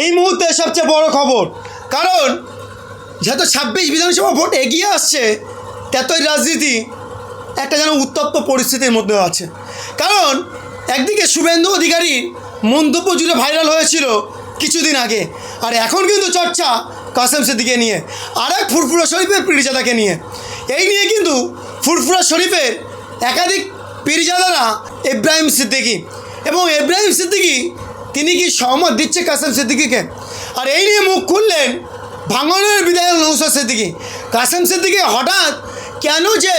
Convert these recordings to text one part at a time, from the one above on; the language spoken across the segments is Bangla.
এই মুহূর্তে সবচেয়ে বড় খবর। কারণ যত ছাব্বিশ বিধানসভা ভোট এগিয়ে আসছে, ততই রাজনীতি একটা যেন উত্তপ্ত পরিস্থিতির মধ্যে আছে। কারণ, একদিকে শুভেন্দু অধিকারী মন্তব্য জুড়ে ভাইরাল হয়েছিল কিছুদিন আগে, আর এখন কিন্তু চর্চা কাসেম সিদ্দিকে নিয়ে। আর এক ফুরফুরা শরীফের পীরজাদাকে নিয়ে। এই নিয়ে কিন্তু ফুরফুরা শরীফের একাধিক পীরজাদারা ইব্রাহিম সিদ্দিকি এবং ইব্রাহিম সিদ্দিকি তিনি কি সহমত দিচ্ছে কাসেম সিদ্দিকিকে? আর এই নিয়ে মুখ খুললেন ভাঙনের বিধায়ক নৌসাদ সিদ্দিকি। কাসেম সিদ্দিকি হঠাৎ কেন যে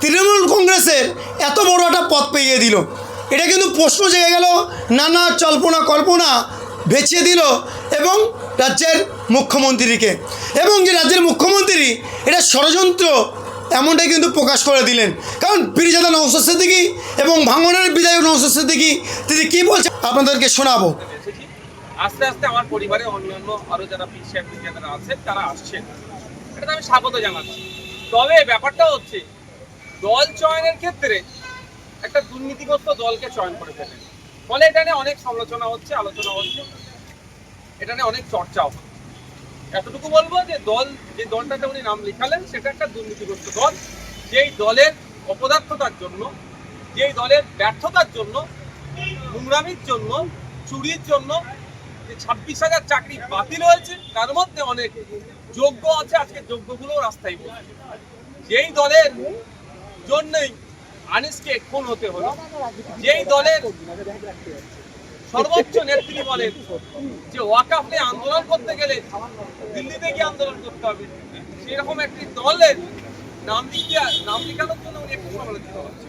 তৃণমূল কংগ্রেসের এত বড় একটা পথ পেয়ে দিল? এটা কিন্তু প্রশ্ন জেগে গেল, নানা চল্পনা কল্পনা বেছে দিল এবং রাজ্যের মুখ্যমন্ত্রীকে। এবং যে রাজ্যের মুখ্যমন্ত্রী, এটা ষড়যন্ত্র এমনটাই কিন্তু প্রকাশ করে দিলেন। কারণ পিরিজাদা নৌসাদ সিদ্দিকি এবং ভাঙনের বিধায়ক নৌসাদ সিদ্দিকি, তিনি কী বলছে আপনাদেরকে শোনাবো। আস্তে আস্তে আমার পরিবারে অন্যান্য আরও যারা পিছিয়ে যারা আছেন তারা আসছেন এটা আমি স্বাগত জানাচ্ছি। তবে ব্যাপারটা হচ্ছে, দল চয়নের ক্ষেত্রে একটা দুর্নীতিগ্রস্ত দলকে চয়ন করে ফেলেন ফলে এটা নিয়ে অনেক সমালোচনা হচ্ছে, আলোচনা হচ্ছে। এটা নিয়ে অনেক চর্চাও এতটুকু বলব যে দল, যে দলটাতে উনি নাম লিখালেন, সেটা একটা দুর্নীতিগ্রস্ত দল। যেই দলের অপদার্থতার জন্য, যেই দলের ব্যর্থতার জন্য নোংরামির জন্য, চুরির জন্য যে ছাব্বিশ হাজার চাকরি বাতিল হয়েছে, তার মধ্যে অনেক যোগ্য আছে, আজকে যোগ্যগুলো রাস্তায় বসে। যেই দলের জন্যই আনিসকে খুন হতে হলো, যেই দলের সর্বোচ্চ নেত্রী বলেন যে ওয়াকাফ নিয়ে আন্দোলন করতে গেলে দিল্লিতে গিয়ে আন্দোলন করতে হবে, সেরকম একটি দলের নাম লিখিয়া নাম লিখানোর জন্য উনি একটু সমালোচিত হচ্ছে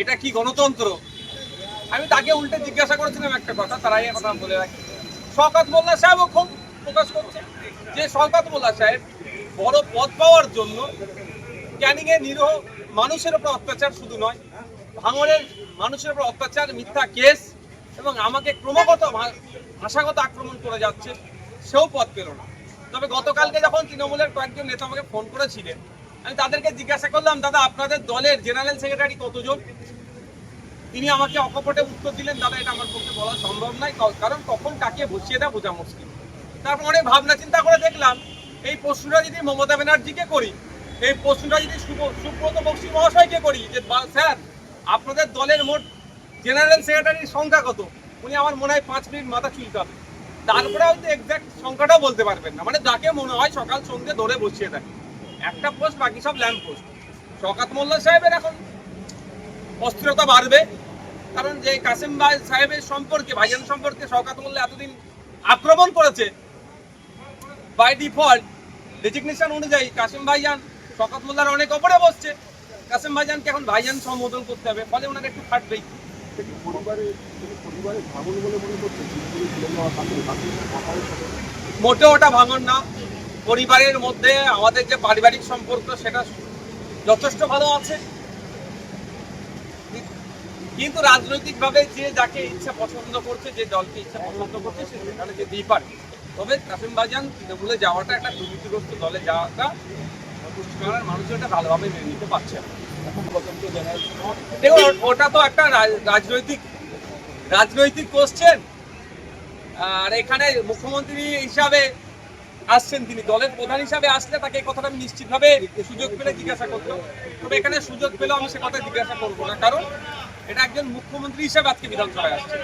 এটা কি গণতন্ত্র? আমি তাকে উল্টে জিজ্ঞাসা করেছিলাম একটা কথা, তারাই কথা বলে রাখি। শওকত মোল্লা সাহেবও খুব প্রকাশ করছে। যে শওকত মোল্লা সাহেব বড় পদ পাওয়ার জন্য ক্যানিং এ নিরহ মানুষের উপর অত্যাচার শুধু নয়, ভাঙনের মানুষের উপর অত্যাচার, মিথ্যা কেস এবং আমাকে ক্রমাগত ভাষাগত আক্রমণ করে যাচ্ছে, সেও পদ পেল না। তবে গতকালকে যখন তৃণমূলের কয়েকজন নেতা আমাকে ফোন করেছিলেন, আমি তাদেরকে জিজ্ঞাসা করলাম, দাদা, আপনাদের দলের জেনারেল সেক্রেটারি কতজন? তিনি আমাকে অকপটে উত্তর দিলেন, দাদা, এটা আমার পক্ষে বলা সম্ভব নয় কারণ কখন কাকে বসিয়ে দেওয়া বোঝা মুশকিল। তারপর অনেক ভাবনা চিন্তা করে দেখলাম, এই প্রশ্নটা যদি মমতা ব্যানার্জিকে করি, এই প্রশ্নটা যদি সুব- সুব্রত বক্সি মহাশয়কে করি, যে স্যার, আপনাদের দলের মোট জেনারেল সেক্রেটারির সংখ্যা কত? উনি আমার মনে হয় পাঁচ মিনিট মাথা চুলকাবে। তারপরে হয়তো এক্সাক্ট সংখ্যাটাও বলতে পারবেন না। মানে যাকে মনে হয় সকাল সন্ধ্যে ধরে বসিয়ে দেয়। একটা পোস্ট বাকি সব ল্যাম্প পোস্ট শকাত মোল্লা সাহেবের এখন অস্থিরতা বাড়বে। কারণ যে কাসিম ভাই সাহেবের সম্পর্কে ভাইজান সম্পর্কে শওকাত মোল্লা এতদিন আক্রমণ করেছে বাই ডিফল্ট রেজিগনেশন অনুযায়ী কাসিম ভাইজান শওকাত মোল্লার অনেক ওপরে বসছে। কাসিম ভাইজানকে এখন ভাইজান সম্বোধন করতে হবে ফলে ওনার একটু ফাটবেই। মোটেও ওটা ভাঙন না। পরিবারের মধ্যে আমাদের যে পারিবারিক সম্পর্ক সেটা যথেষ্ট ভালো আছে। কিন্তু রাজনৈতিকভাবে যে যাকে ইচ্ছা পছন্দ করছে, যে দলকে ইচ্ছা পছন্দ করছে, সে সেখানে যেতেই পারে। তবে কাসিম বাজান তৃণমূলে যাওয়াটা একটা দুর্নীতিগ্রস্ত দলে যাওয়াটা পশ্চিমবাংলার মানুষ এটা ভালোভাবে মেনে নিতে পারছে ওটা তো একটা রাজনৈতিক রাজনৈতিক কোশ্চেন আর এখানে মুখ্যমন্ত্রী হিসাবে আসছেন তিনি, দলের প্রধান হিসাবে আসলে তাকে এই কথাটা আমি নিশ্চিতভাবে সুযোগ পেলে জিজ্ঞাসা করতাম। তবে এখানে সুযোগ পেলেও আমি সে কথা জিজ্ঞাসা করব না। কারণ এটা একজন মুখ্যমন্ত্রী হিসেবে আজকে বিধানসভায় আসছে।